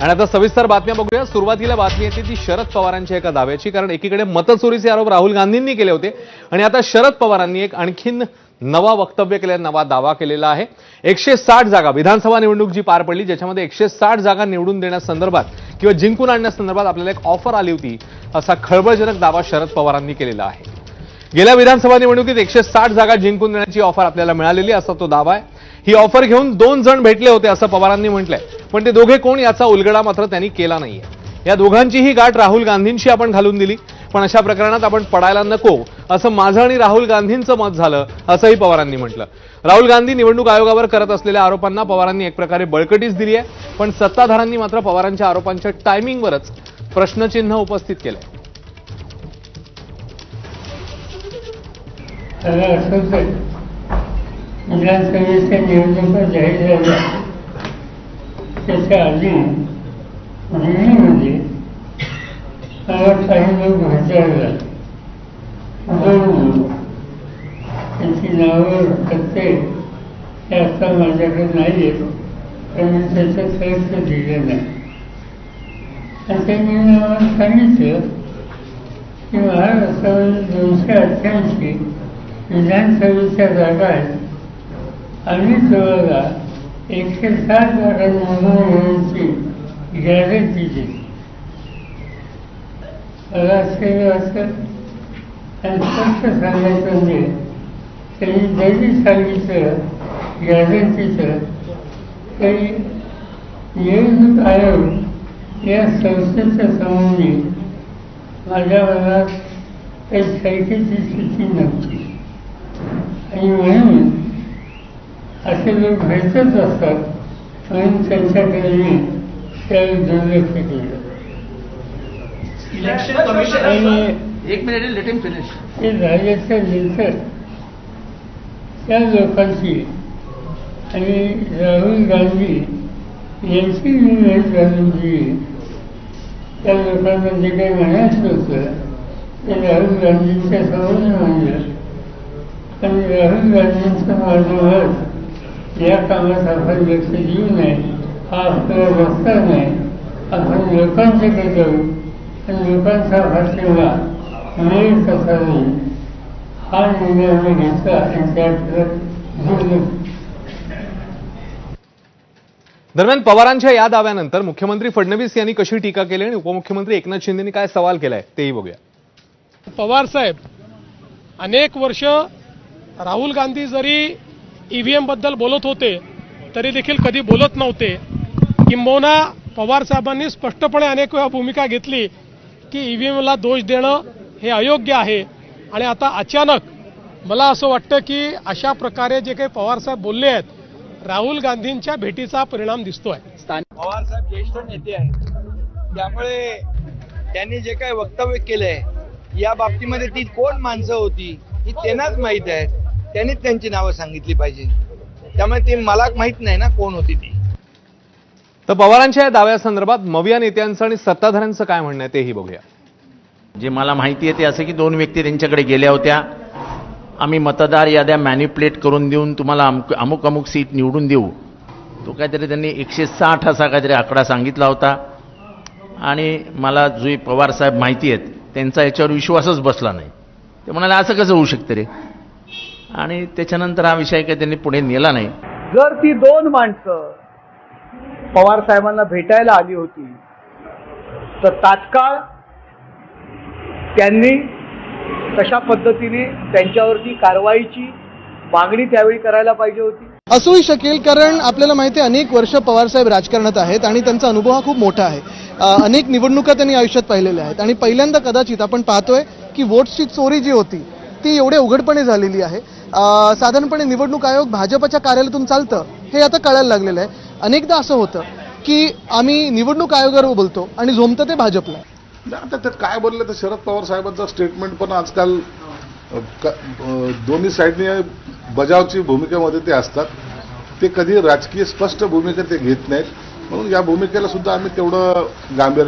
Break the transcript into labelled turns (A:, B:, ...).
A: आणि आता सविस्तर बातम्या बघूया. सुरुवातीला बातमी येते ती शरद पवारांच्या एका दाव्याची कारण एकीकडे मतचोरीचे आरोप राहुल गांधींनी केले होते. आणि आता शरद पवारांनी एक आणखीन नवा वक्तव्य केलेला नवा दावा केलेला आहे. एकशे साठ जागा विधानसभा निवडणूक जी पार पडली ज्याच्यामध्ये एकशे साठ जागा निवडून देण्यासंदर्भात किंवा जिंकून आणण्यासंदर्भात आपल्याला एक ऑफर आली होती असा खळबळजनक दावा शरद पवारांनी केलेला आहे. गेल्या विधानसभा निवडणुकीत एकशे साठ जागा जिंकून देण्याची ऑफर आपल्याला मिळालेली असा तो दावा आहे. ही ऑफर घेऊन दोन जण भेटले होते असं पवारांनी म्हटलंय. पण ते दोघे कोण याचा उलगडा मात्र त्यांनी केला नाहीये. या दोघांचीही गाठ राहुल गांधींशी आपण घालून दिली. पण अशा प्रकरणात आपण पडायला नको असं माझं आणि राहुल गांधींचं मत झालं असंही पवारांनी म्हटलं. राहुल गांधी निवडणूक आयोगावर करत असलेल्या आरोपांना पवारांनी एक प्रकारे बळकटीच दिली आहे पण सत्ताधारांनी मात्र पवारांच्या आरोपांच्या टायमिंगवरच प्रश्नचिन्ह उपस्थित केलंय.
B: सगळं असं तर विधानसभेच्या निवडणुका जाहीर झाल्या त्याच्या आधी दिल्लीमध्ये मला काही लोक भेटायला दोन त्यांची नावं पत्ते हे आता माझ्याकडे नाही येत पण मी त्याचं खर्च दिलं नाही. आणि त्यांनी सांगितलं की महाराष्ट्रामध्ये दोनशे अठ्ठ्याऐंशी विधानसभेच्या जागा आहेत. आणि जवळला एकशे सात जागा निवडून येण्याची गॅरंटी दिली. मला असं आणि स्पष्ट सांगायचं म्हणजे त्यांनी जरी सांगितलं गॅरंटीचं तरी निवडणूक आयोग या संस्थेच्या संबंधी माझ्या मनात काही शंकेची स्थिती नव्हती. आणि म्हणून असे लोक भेटत असतात म्हणून त्यांच्याकडे मी त्यावेळी दुर्लक्ष केलं
C: इलेक्शन कमिशन
B: आणि
C: एक मिनिट लेट हिम फिनिश
B: ते झाल्याच्यानंतर त्या लोकांची आणि राहुल गांधी यांची मी भेट घालून दिली त्या लोकांना जे काही म्हणायचं होतं ते राहुल गांधींच्या समोर म्हणलं आणि ग्रहण गांधींचं माझं या कामात आपण लक्ष देऊ नये हा आपल्याला बसता नाही आपण लोकांच्याकडे जाऊ आणि लोकांचा पाठिंबा मिळेल कसा नाही हा निर्णय आम्ही घेतला आणि त्यात
A: दरम्यान पवारांच्या या दाव्यानंतर मुख्यमंत्री फडणवीस यांनी कशी टीका केली आणि उपमुख्यमंत्री एकनाथ शिंदेनी काय सवाल केलाय तेही बघूया.
D: पवार साहेब अनेक वर्ष राहुल गांधी जरी ईव्हीएमबद्दल बोलत होते तरी देखील कधी बोलत नव्हते. किंबहुना पवार साहेबांनी स्पष्टपणे अनेक वेळा भूमिका घेतली की ईव्हीएमला दोष देणं हे अयोग्य आहे. आणि आता अचानक मला असं वाटतं की अशा प्रकारे जे काही पवार साहेब बोलले आहेत राहुल गांधींच्या भेटीचा परिणाम दिसतोय.
E: पवार साहेब ज्येष्ठ नेते आहेत. त्यामुळे त्यांनी जे काही वक्तव्य केलंय या बाबतीमध्ये ती कोण माणसं होती ही त्यांनाच माहीत आहे. त्यांनीच त्यांची नावं सांगितली पाहिजे. त्यामुळे ते मला माहीत नाही ना कोण होती ती.
A: तर पवारांच्या या दाव्यासंदर्भात मविया नेत्यांचं आणि सत्ताधाऱ्यांचं काय म्हणणं आहे तेही बघूया.
F: जे मला माहिती आहे ते असं की दोन व्यक्ती त्यांच्याकडे गेल्या होत्या. आम्ही मतदार याद्या मॅन्युप्लेट करून देऊन तुम्हाला अमुक अमुक अमुक सीट निवडून देऊ. तो काहीतरी त्यांनी एकशे साठ असा काहीतरी आकडा सांगितला होता. आणि मला जो पवार साहेब माहिती आहेत त्यांचा याच्यावर विश्वासच बसला नाही. ते म्हणाले असं कसं होऊ शकतं रे? आणि त्याच्यानंतर हा विषय काही त्यांनी पुढे नेला नाही.
G: जर ती दोन माणसं पवार साहेबांना भेटायला आली होती तर तात्काळ त्यांनी तशा पद्धतीने त्यांच्यावरती कारवाईची मागणी त्यावेळी करायला पाहिजे होती.
H: असूही शकेल कारण आपल्याला माहिती आहे अनेक वर्ष पवारसाहेब राजकारणात आहेत आणि त्यांचा अनुभव हा खूप मोठा आहे. अनेक निवडणुका त्यांनी आयुष्यात पाहिलेल्या आहेत. आणि पहिल्यांदा कदाचित आपण पाहतोय की वोट्सची चोरी जी होती ती एवढ्या उघडपणे झालेली आहे. साधारणपणे निवडणूक आयोग भाजपच्या कार्यालयातून चालतं हे आता कळायला लागलेलं आहे. अनेकदा असं होतं की आम्ही निवडणूक आयोगावर बोलतो आणि झोमतं ते भाजपला.
I: आता ते काय बोललं तर शरद पवार साहेबांचं स्टेटमेंट पण आजकाल क- दोन्ही साईडने बजावची भूमिकेमध्ये ते असतात. ते कधी राजकीय स्पष्ट भूमिका ते घेत नाहीत. म्हणून या भूमिकेला सुद्धा आम्ही तेवढं गांभीर्य